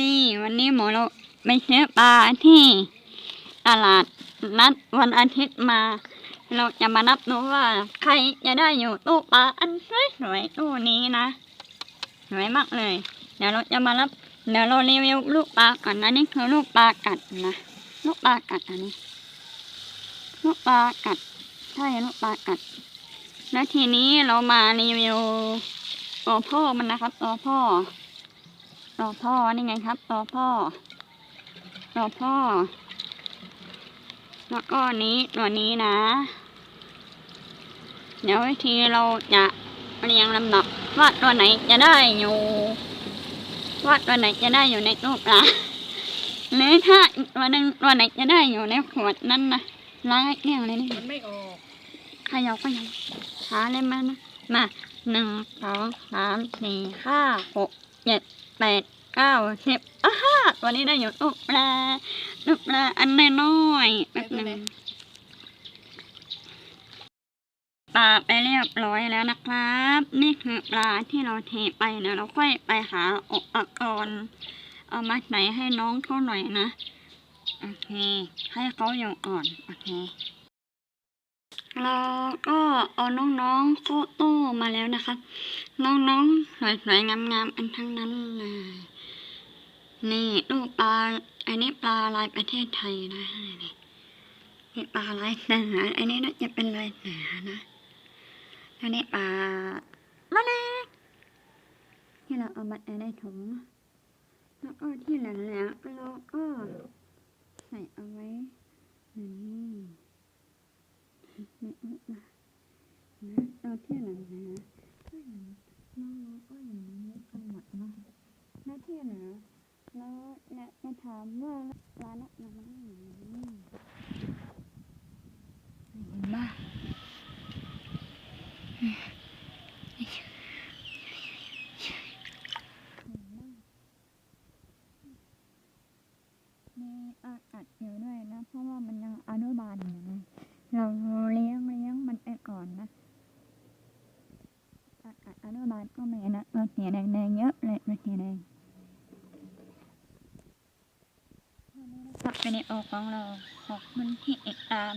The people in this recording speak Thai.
นี่วันนี้หมอเราไปซื้อปลาที่ตลาดนัดวันอาทิตย์มา เราจะมานับดูว่า ใครจะได้อยู่ตู้ปลาอันสวยๆตู้นี้นะสวยมากเลย เดี๋ยวเราจะมารับเดี๋ยวเรารีวิวลูกปลาก่อนนะนี่คือลูกปลากัดนะลูกปลากัดอันนี้ ลูกปลากัดใช่ลูกปลากัด แล้วทีนี้เรามารีวิวตัวพ่อมันนะครับตัวพ่อ ตัวพ่อนี่ไงครับตัวพ่อตัวพ่อแล้วก็นี้ตัวนี้นะ เดี๋ยววิธีเราจะเรียงลำดับว่าตัวไหนจะได้อยู่ว่าตัวไหนจะได้อยู่ในตู้ปลาหรือถ้าอีกตัวหนึ่งตัวไหนจะได้อยู่ในขวดนั้นนะล้างให้เกลี้ยงเลยนี่มันไม่ออกขยับขยับหาเลยมานะมาหนึ่งสองสามสี่ห้าหกเจ็ด แปดเก้าสิบอ้าฮ่าตัวนี้ได้อยู่ตู้ปลาตู้ปลาอันน้อยๆแป๊บหนึ่งปลาไปเรียบร้อยแล้วนะครับ นี่คือปลาที่เราเทไปเดี๋ยวเราค่อยไปหาอุปกรณ์เอามาใส่ให้น้องเขาหน่อยนะ โอเค ให้เขาอยู่ก่อน โอเค เราก็เอาน้องๆโฟโต้มาแล้วนะคะ น้องๆสวยๆงามๆอันทั้งนั้นเลยนี่ลูกปลาอันนี้ปลาลายประเทศไทยนะนี่นี่ปลาลายเสืออันนี้น่าจะเป็นลายเสือนะอันนี้ปลามาเล็กที่เราเอามาในถุงแล้วก็ที่หลือๆเราก็ใส่เอาไว้นี่ นี่นี่นะ นะเอาที่หลังนะก็อย่างน้องก็อย่างนี้กันหมดเนาะหน้าที่เหลือแล้วและจะถามว่าร้านน้ำมันอยู่ไหนเห็นบ้ามีอากาศอยู่ด้วยนะเพราะว่ามันยังอนุบาลอยู่นะ เราเลี้ยงเลี้ยงมันไปก่อนนะอากาศอ นุบาลก็แม่นะมันเหี่ยแดงๆเยอะเลยมันเหี่ยแดงถ้นบเป็นโอของเราหกมันเหี่ยตาม